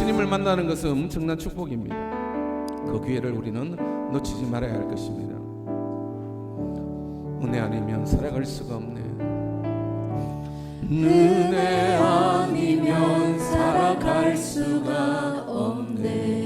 예수님을 만나는 것은 엄청난 축복입니다. 그 기회를 우리는 놓치지 말아야 할 것입니다. 은혜 아니면 살아갈 수가 없네. 은혜 아니면 살아갈 수가 없네.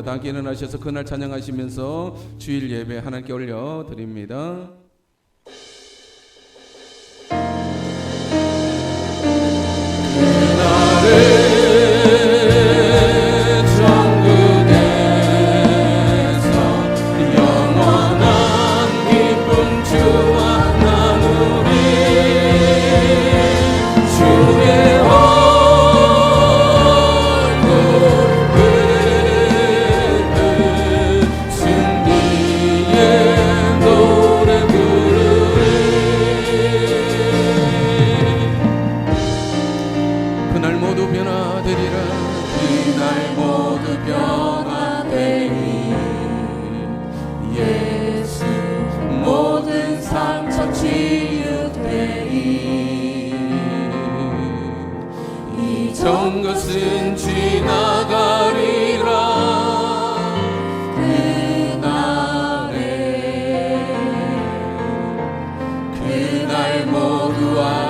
다 다 함께 일어나셔서 그날 찬양하시면서 주일 예배 하나님께 올려드립니다. 그날 모두 아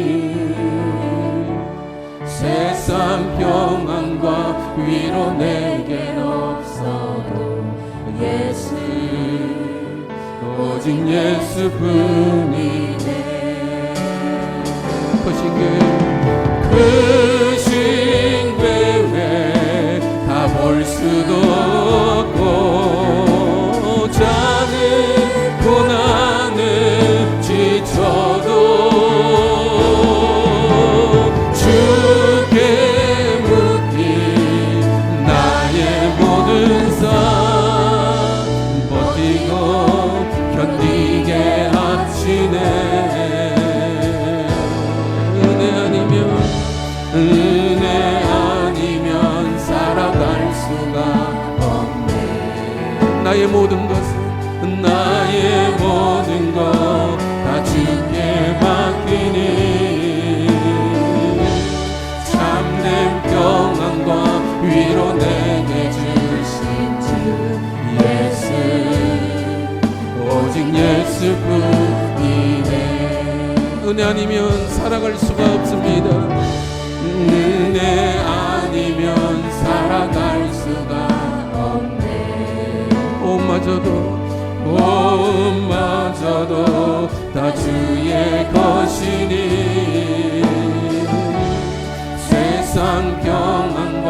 참 평안과 위로 내게 없어도 예수 오직 예수뿐이 오직 예수뿐이네. 은혜 아니면 살아갈 수가 없습니다. 은혜 아니면 살아갈 수가 없네. 옷마저도 몸마저도 다 주의 것이니. 세상 평안과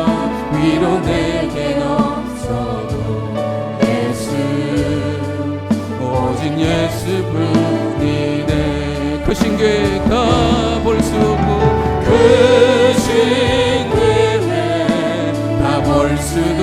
위로 내게 너 오직 예수뿐이 네그 신계 다볼 수 없고 그 신계 다볼 수 없고